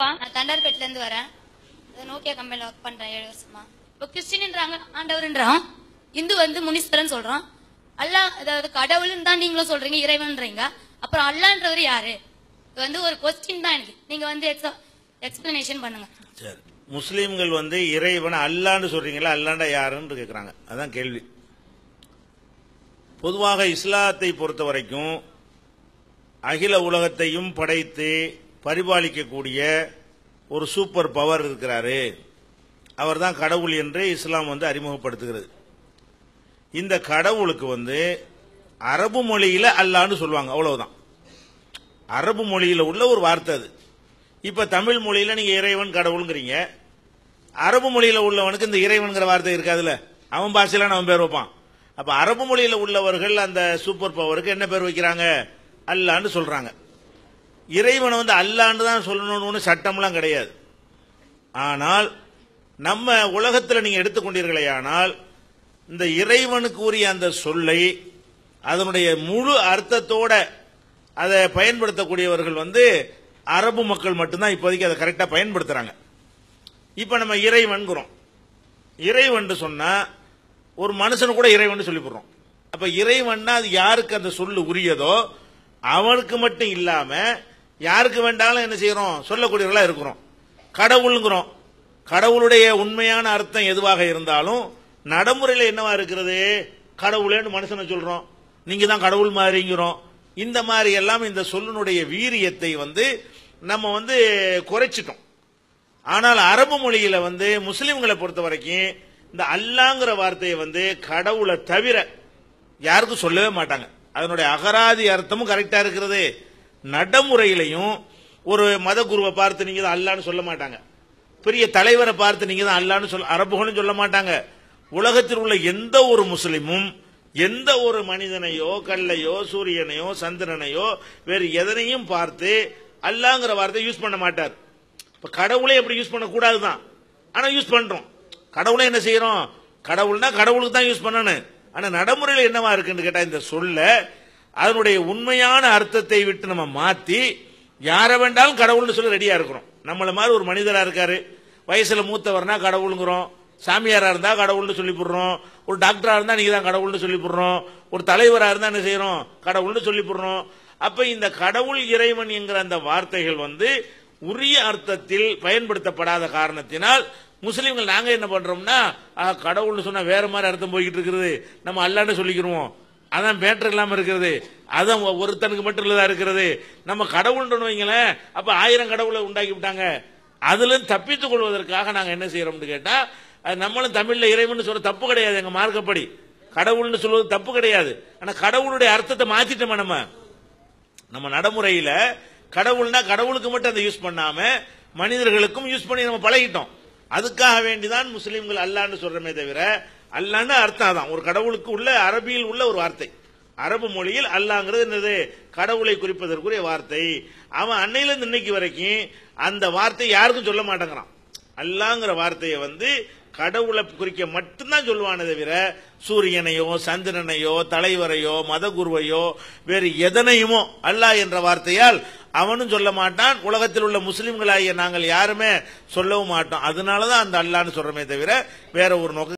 நான் தண்டர்பேட்ல இருந்து வரேன் நோக்கியா கம்பெனில ஒர்க் பண்றேன் ஏழு வருஷமா. இப்போ கிறிஸ்டின்ன்றாங்க ஆண்டவர்ன்றான். இந்து வந்து முனீஸ்வரன் சொல்றான். அல்லா அதாவது கடவுள்னு தான் நீங்களும் சொல்றீங்க இறைவன்றீங்க. அப்புறம் அல்லான்றவர் யாரு? இது வந்து ஒரு கொஸ்டின் தான் எனக்கு. நீங்க வந்து எக்ஸ்பிளனேஷன் பண்ணுங்க. சரி. முஸ்லீம்கள் வந்து இறைவன் அல்லான்னு சொல்றீங்களா அல்லாண்டா யாருன்னு கேட்குறாங்க அதான் கேள்வி. பொதுவாக இஸ்லாத்தை பொறுத்த வரைக்கும் அகில உலகத்தையும் படைத்து பரிபாலிக்கக்கூடிய ஒரு சூப்பர் பவர் இருக்கிறாரு. அவர் தான் கடவுள் என்று இஸ்லாம் வந்து அறிமுகப்படுத்துகிறது. இந்த கடவுளுக்கு வந்து அரபு மொழியில் அல்லான்னு சொல்லுவாங்க அவ்வளவுதான். அரபு மொழியில் உள்ள ஒரு வார்த்தை அது. இப்போ தமிழ் மொழியில் நீங்கள் இறைவன் கடவுளுங்கிறீங்க. அரபு மொழியில் உள்ளவனுக்கு இந்த இறைவன்கிற வார்த்தை இருக்காதுல்ல. அவன் பாஷையில் அவன் பேர் வைப்பான். அப்போ அரபு மொழியில் உள்ளவர்கள் அந்த சூப்பர் பவருக்கு என்ன பேர் வைக்கிறாங்க? அல்லான்னு சொல்றாங்க. இறைவனை வந்து அல்லான்னு தான் சொல்லணும்னு சட்டம்லாம் கிடையாது. ஆனால் நம்ம உலகத்தில் நீங்க எடுத்துக்கொண்டீர்களே ஆனால் இந்த இறைவனுக்கு உரிய அந்த சொல்லை அதனுடைய முழு அர்த்தத்தோட அதை பயன்படுத்தக்கூடியவர்கள் வந்து அரபு மக்கள் மட்டும்தான் இப்போதைக்கு அதை கரெக்டாக பயன்படுத்துறாங்க. இப்போ நம்ம இறைவன்கிறோம். இறைவன் சொன்னா ஒரு மனுஷனு கூட இறைவன் சொல்லி போடுறோம். அப்ப இறைவன்னா அது யாருக்கு அந்த சொல்லு உரியதோ அவனுக்கு மட்டும் இல்லாம யாருக்கு வேண்டாலும் என்ன செய்யறோம்? சொல்லக்கூடியவர்களா இருக்கிறோம். கடவுளுங்கிறோம். கடவுளுடைய உண்மையான அர்த்தம் எதுவாக இருந்தாலும் நடைமுறையில் என்னவா இருக்கிறது? கடவுளேன்னு மனுஷனை சொல்றோம். நீங்க தான் கடவுள் மாதிரிங்கிறோம். இந்த மாதிரி எல்லாம் இந்த சொல்லினுடைய வீரியத்தை வந்து நம்ம வந்து குறைச்சிட்டோம். ஆனால் அரபு மொழியில வந்து முஸ்லிம்களை பொறுத்த வரைக்கும் இந்த அல்லாங்கிற வார்த்தையை வந்து கடவுளை தவிர யாருக்கும் சொல்லவே மாட்டாங்க. அதனுடைய அகராதி அர்த்தமும் கரெக்டா இருக்கிறது. நடைமுறையிலையும் ஒரு மத குருவை பார்த்து நீங்க தான் அல்லான்னு சொல்ல மாட்டாங்க. பெரிய தலைவரை பார்த்து நீங்க தான் அல்லான்னு சொல்ல அரபுகளும் சொல்ல மாட்டாங்க. உலகத்தில் உள்ள எந்த ஒரு முஸ்லிமும் எந்த ஒரு மனிதனையோ கல்லையோ சூரியனையோ சந்திரனையோ வேறு எதனையும் பார்த்து அல்லாங்கிற வார்த்தை யூஸ் பண்ண மாட்டார். இப்ப கடவுளே எப்படி யூஸ் பண்ணக்கூடாது தான் ஆனா யூஸ் பண்றோம். கடவுளை என்ன செய்யறோம்? கடவுள்னா கடவுளுக்கு தான் யூஸ் பண்ணணும். ஆனா நடைமுறையில் என்னவா இருக்குன்னு கேட்டா இந்த சொல்ல அதனுடைய உண்மையான அர்த்தத்தை விட்டு நம்ம மாத்தி யாரை வேண்டாலும் கடவுள்னு சொல்ல ரெடியா இருக்கிறோம். நம்மள மாதிரி ஒரு மனிதரா இருக்காரு. வயசுல மூத்தவர்னா கடவுளுங்கிறோம். சாமியாரா இருந்தா கடவுள்னு சொல்லி போடுறோம் ஒரு டாக்டரா இருந்தா நீங்க தான் கடவுள்னு சொல்லி போடுறோம் ஒரு தலைவரா இருந்தா என்ன செய்யறோம்? கடவுள்னு சொல்லி போடுறோம் அப்ப இந்த கடவுள் இறைவன் என்கிற அந்த வார்த்தைகள் வந்து உரிய அர்த்தத்தில் பயன்படுத்தப்படாத காரணத்தினால் முஸ்லீம்கள் நாங்க என்ன பண்றோம்னா கடவுள்னு சொன்னா வேற மாதிரி அர்த்தம் போய்கிட்டு இருக்கிறது நம்ம அல்லான்னு சொல்லிக்கிறோம் அதான் பேட்டர் இல்லாம இருக்கிறது அதான் ஒருத்தனுக்கு மட்டும் உள்ளதாக இருக்கிறது நம்ம கடவுள்னு வைங்களேன் அப்ப ஆயிரம் கடவுளை உண்டாக்கி விட்டாங்க. அதுல தப்பித்துக் கொள்வதற்காக நாங்க என்ன செய்யறோம்னு கேட்டா அது நம்மளும் தமிழ்ல இறைவன் சொல்ற தப்பு கிடையாது எங்க மார்க்கப்படி. கடவுள்னு சொல்வது தப்பு கிடையாது. ஆனா கடவுளுடைய அர்த்தத்தை மாத்திட்டோமா நம்ம. நம்ம நடைமுறையில கடவுள்னா கடவுளுக்கு மட்டும் அதை யூஸ் பண்ணாம மனிதர்களுக்கும் யூஸ் பண்ணி நம்ம பழகிட்டோம். அதுக்காக வேண்டிதான் முஸ்லீம்கள் அல்லான்னு சொல்றமே தவிர அல்லான்னு அர்த்தம் தான் ஒரு கடவுளுக்கு உள்ள அரபியில் உள்ள ஒரு வார்த்தை. அரபு மொழியில் அல்லாங்கிறது என்னது? கடவுளை குறிப்பதற்குரிய வார்த்தை. அவன் அன்னையில இருந்து இன்னைக்கு வரைக்கும் அந்த வார்த்தை யாருக்கும் சொல்ல மாட்டேங்கிறான். அல்லாங்கிற வார்த்தையை வந்து கடவுளை குறிக்க மட்டும்தான் சொல்லுவானே தவிர சூரியனையோ சந்திரனையோ தலைவரையோ மதகுருவையோ வேறு எதனையுமோ அல்லாஹ் என்ற வார்த்தையால் அவனும் சொல்ல மாட்டான் உலகத்தில் உள்ள முஸ்லிம்களாகிய நாங்கள் யாருமே சொல்லவும் மாட்டோம். அதனாலதான் அந்த அல்லான்னு சொல்றமே தவிர வேற ஒரு நோக்கம்